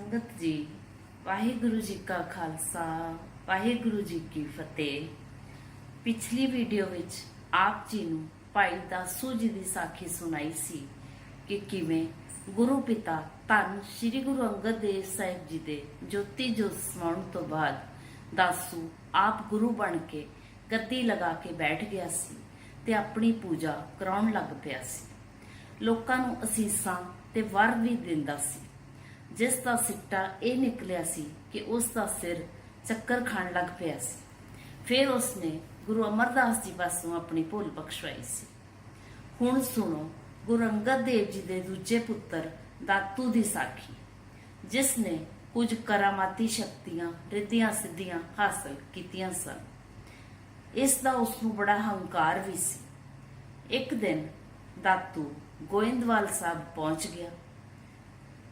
ਸੰਗਤ ਜੀ, ਵਾਹਿਗੁਰੂ ਜੀ ਕਾ ਖਾਲਸਾ, ਵਾਹਿਗੁਰੂ ਜੀ ਕੀ ਫਤਿਹ। ਪਿਛਲੀ ਵੀਡੀਓ ਵਿੱਚ ਆਪ ਜੀ ਨੂੰ ਭਾਈ ਦਾਸੂ ਜੀ ਦੀ ਸਾਖੀ ਸੁਣਾਈ ਸੀ ਕਿ ਕਿਵੇਂ ਗੁਰੂ ਪਿਤਾ ਧੰਨ ਸ੍ਰੀ ਗੁਰੂ ਅੰਗਦ ਦੇਵ ਸਾਹਿਬ ਜੀ ਦੇ ਜੋਤੀ ਜੋਤ ਸਮਾਉਣ ਤੋਂ ਬਾਅਦ ਦਾਸੂ ਆਪ ਗੁਰੂ ਬਣ ਕੇ ਗੱਦੀ ਲਗਾ ਕੇ ਬੈਠ ਗਿਆ ਸੀ ਤੇ ਆਪਣੀ ਪੂਜਾ ਕਰਾਉਣ ਲੱਗ ਪਿਆ ਸੀ। ਲੋਕਾਂ ਨੂੰ ਅਸੀਸਾਂ ਤੇ ਵਰ ਵੀ ਦਿੰਦਾ ਸੀ। ਜਿਸ ਦਾ ਸਿੱਟਾ ਇਹ ਨਿਕਲਿਆ ਸੀ ਕਿ ਉਸ ਦਾ ਸਿਰ ਚੱਕਰ ਖਾਣ ਲੱਗ ਪਿਆ ਸੀ। ਫਿਰ ਉਸਨੇ ਗੁਰੂ ਅਮਰਦਾਸ ਜੀ ਪਾਸੋਂ ਆਪਣੀ ਭੁੱਲ ਬਖਸ਼ਵਾਈ ਸੀ। ਹੁਣ ਸੁਣੋ, ਗੁਰੂ ਅੰਗਦ ਦੇਵ ਜੀ ਦੇ ਦੂਜੇ ਪੁੱਤਰ ਦਾਤੂ ਦੀ ਸਾਖੀ, ਜਿਸ ਨੇ ਕੁਝ ਕਰਾਮਾਤੀ ਸ਼ਕਤੀਆਂ, ਰਿੱਧੀਆਂ ਸਿੱਧੀਆਂ ਹਾਸਲ ਕੀਤੀਆਂ ਸਨ। ਇਸ ਦਾ ਉਸ ਨੂੰ ਬੜਾ ਹੰਕਾਰ ਵੀ ਸੀ। ਇੱਕ ਦਿਨ ਦਾਤੂ ਗੋਇੰਦਵਾਲ ਸਾਹਿਬ ਪਹੁੰਚ ਗਿਆ।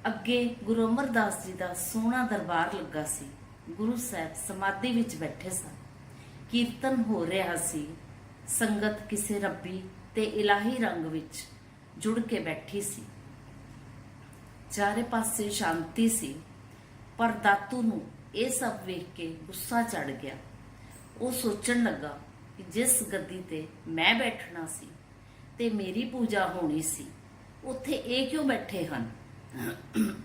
ਅੱਗੇ ਗੁਰੂ ਅਮਰਦਾਸ ਜੀ ਦਾ ਸੋਹਣਾ ਦਰਬਾਰ ਲੱਗਾ ਸੀ। ਗੁਰੂ ਸਾਹਿਬ ਸਮਾਧੀ ਵਿੱਚ ਬੈਠੇ ਸਨ। ਕੀਰਤਨ ਹੋ ਰਿਹਾ ਸੀ। ਸੰਗਤ ਕਿਸੇ ਰੱਬੀ ਤੇ ਇਲਾਹੀ ਰੰਗ ਵਿੱਚ ਜੁੜ ਕੇ ਬੈਠੀ ਸੀ। ਚਾਰੇ ਪਾਸੇ ਸ਼ਾਂਤੀ ਸੀ, ਪਰ ਦਾਤੂ ਨੂੰ ਇਹ ਸਭ ਵੇਖ ਕੇ ਗੁੱਸਾ ਚੜ ਗਿਆ। ਉਹ ਸੋਚਣ ਲੱਗਾ ਕਿ ਜਿਸ ਗੱਦੀ ਤੇ ਮੈਂ ਬੈਠਣਾ ਸੀ ਤੇ ਮੇਰੀ ਪੂਜਾ ਹੋਣੀ ਸੀ, ਉੱਥੇ ਇਹ ਕਿਉਂ ਬੈਠੇ ਹਨ?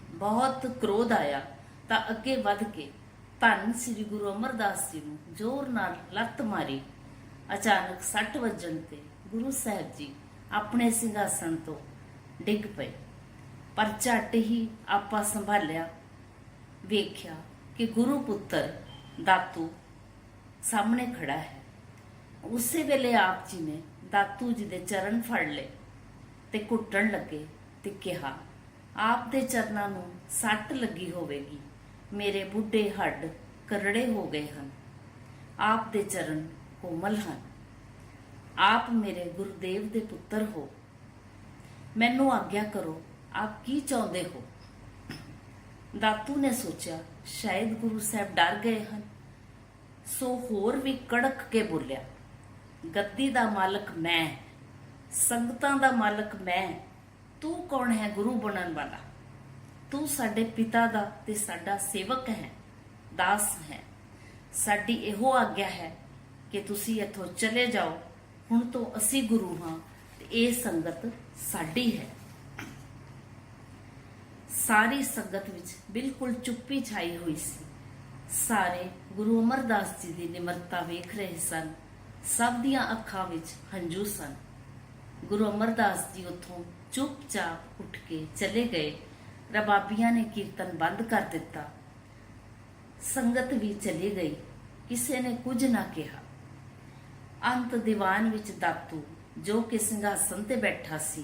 ਬਹੁਤ ਕ੍ਰੋਧ ਆਇਆ, ਤਾਂ ਅੱਗੇ ਵੱਧ ਕੇ ਧੰਨ ਸ੍ਰੀ ਗੁਰੂ ਅਮਰਦਾਸ ਜੀ ਨੂੰ ਜ਼ੋਰ ਨਾਲ ਲੱਤ ਮਾਰੀ। ਅਚਾਨਕ ਸੱਟ ਵੱਜਣ ਤੇ ਗੁਰੂ ਸਾਹਿਬ ਜੀ ਆਪਣੇ ਸਿੰਘਾਸਣ ਤੋਂ ਡਿੱਗ ਪਏ। ਪਰ ਝੱਟ ਹੀ ਆਪਾ ਸੰਭਾਲਿਆ। ਵੇਖਿਆ ਕਿ ਗੁਰੂ ਪੁੱਤਰ ਦਾਤੂ ਸਾਹਮਣੇ ਖੜਾ ਹੈ। ਉਸੇ ਵੇਲੇ ਆਪ ਜੀ ਨੇ ਦਾਤੂ ਜੀ ਦੇ ਚਰਨ ਫੜ ਲਏ ਤੇ ਕੁੱਟਣ ਲੱਗੇ ਤੇ ਕਿਹਾ ਆਪ ਦੇ ਚਰਨਾਂ ਨੂੰ ਸੱਟ ਲੱਗੀ ਹੋਵੇਗੀ। ਮੇਰੇ ਬੁੱਢੇ ਹੱਡ ਕਰੜੇ ਹੋ ਗਏ ਹਨ। ਆਪ ਦੇ ਚਰਨ ਕੋਮਲ ਹਨ। ਆਪ ਮੇਰੇ ਗੁਰਦੇਵ ਦੇ ਪੁੱਤਰ ਹੋ। ਮੈਨੂੰ ਆਗਿਆ ਕਰੋ, ਆਪ ਕੀ ਚਾਹੁੰਦੇ ਹੋ? ਦਾਤੂ ਨੇ ਸੋਚਿਆ, ਸ਼ਾਇਦ ਗੁਰੂ ਸਾਹਿਬ ਡਰ ਗਏ ਹਨ। ਸੋ ਹੋਰ ਵੀ ਕੜਕ ਕੇ ਬੋਲਿਆ, ਗੱਦੀ ਦਾ ਮਾਲਕ ਮੈਂ, ਸੰਗਤਾਂ ਦਾ ਮਾਲਕ ਮੈਂ ਤੂੰ ਕੌਣ ਹੈ ਗੁਰੂ ਬਣਨ ਵਾਲਾ? ਤੂੰ ਸਾਡੇ ਪਿਤਾ ਦਾ ਤੇ ਸਾਡਾ ਸੇਵਕ ਹੈ, ਦਾਸ ਹੈ। ਸਾਡੀ ਇਹੋ ਆਗਿਆ ਹੈ ਕਿ ਤੁਸੀਂ ਇੱਥੋਂ ਚਲੇ ਜਾਓ। ਹੁਣ ਤੋਂ ਅਸੀਂ ਗੁਰੂ ਹਾਂ ਤੇ ਇਹ ਸੰਗਤ ਸਾਡੀ ਹੈ। ਸਾਰੀ ਸੰਗਤ ਵਿੱਚ ਬਿਲਕੁਲ ਚੁੱਪੀ ਛਾਈ ਹੋਈ ਸੀ। ਸਾਰੇ ਗੁਰੂ ਅਮਰਦਾਸ ਜੀ ਦੀ ਨਿਮਰਤਾ ਵੇਖ ਰਹੇ ਸਨ। ਸਭ ਦੀਆਂ ਅੱਖਾਂ ਵਿੱਚ ਹੰਝੂ ਸਨ। ਗੁਰੂ ਅਮਰਦਾਸ ਜੀ ਉੱਥੋਂ ਚੁੱਪਚਾਪ ਉੱਠ ਕੇ ਚਲੇ ਗਏ ਰਬਾਬੀਆਂ ਨੇ ਕੀਰਤਨ ਬੰਦ ਕਰ ਦਿੱਤਾ ਸੰਗਤ ਵੀ ਚਲੀ ਗਈ ਕਿਸੇ ਨੇ ਕੁਝ ਨਾ ਕਿਹਾ ਅੰਤ ਦੀਵਾਨ ਵਿੱਚ ਦਾਤੂ ਜੋ ਕਿ ਸਿੰਘਾਸਨ ਤੇ ਬੈਠਾ ਸੀ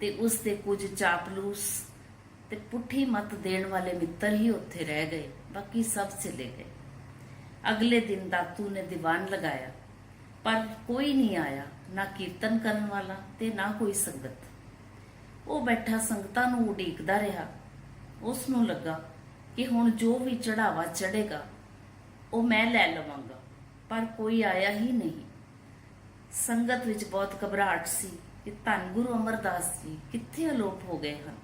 ਤੇ ਉਸ ਦੇ ਕੁਝ ਚਾਪਲੂਸ ਤੇ ਪੁੱਠੀ ਮਤ ਦੇਣ ਵਾਲੇ ਮਿੱਤਰ ਹੀ ਉੱਥੇ ਰਹਿ ਗਏ ਬਾਕੀ ਸਭ ਚਲੇ ਗਏ ਅਗਲੇ ਦਿਨ ਦਾਤੂ ਨੇ ਦੀਵਾਨ ਲਗਾਇਆ ਪਰ ਕੋਈ ਨਹੀਂ ਆਇਆ, ਨਾ ਕੀਰਤਨ ਕਰਨ ਵਾਲਾ ਤੇ ਨਾ ਕੋਈ ਸੰਗਤ। ਉਹ ਬੈਠਾ ਸੰਗਤਾਂ ਨੂੰ ਉਡੀਕਦਾ ਰਿਹਾ। ਉਸ ਨੂੰ ਲੱਗਾ ਕਿ ਹੁਣ ਜੋ ਵੀ ਚੜਾਵਾ ਚੜੇਗਾ ਉਹ ਮੈਂ ਲੈ ਲਵਾਂਗਾ, ਪਰ ਕੋਈ ਆਇਆ ਹੀ ਨਹੀਂ। ਸੰਗਤ ਵਿੱਚ ਬਹੁਤ ਘਬਰਾਹਟ ਸੀ ਕਿ ਧੰਨ ਗੁਰੂ ਅਮਰਦਾਸ ਜੀ ਕਿੱਥੇ ਅਲੋਪ ਹੋ ਗਏ ਹਨ।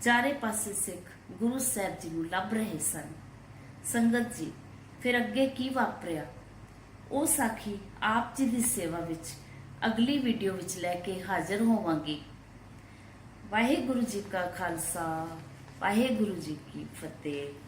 ਚਾਰੇ ਪਾਸੇ ਸਿੱਖ ਗੁਰੂ ਸਾਹਿਬ ਜੀ ਨੂੰ ਲੱਭ ਰਹੇ ਸਨ। ਸੰਗਤ ਜੀ, ਫਿਰ ਅੱਗੇ ਕੀ ਵਾਪਰਿਆ? ਉਹ ਸਾਖੀ ਆਪ ਜੀ ਦੀ ਸੇਵਾ ਵਿੱਚ ਅਗਲੀ ਵੀਡੀਓ ਵਿੱਚ ਲੈ ਕੇ ਹਾਜ਼ਰ ਹੋਵਾਂਗੀ। ਵਾਹਿਗੁਰੂ ਜੀ ਕਾ ਖਾਲਸਾ, ਵਾਹਿਗੁਰੂ ਜੀ ਕੀ ਫਤਿਹ।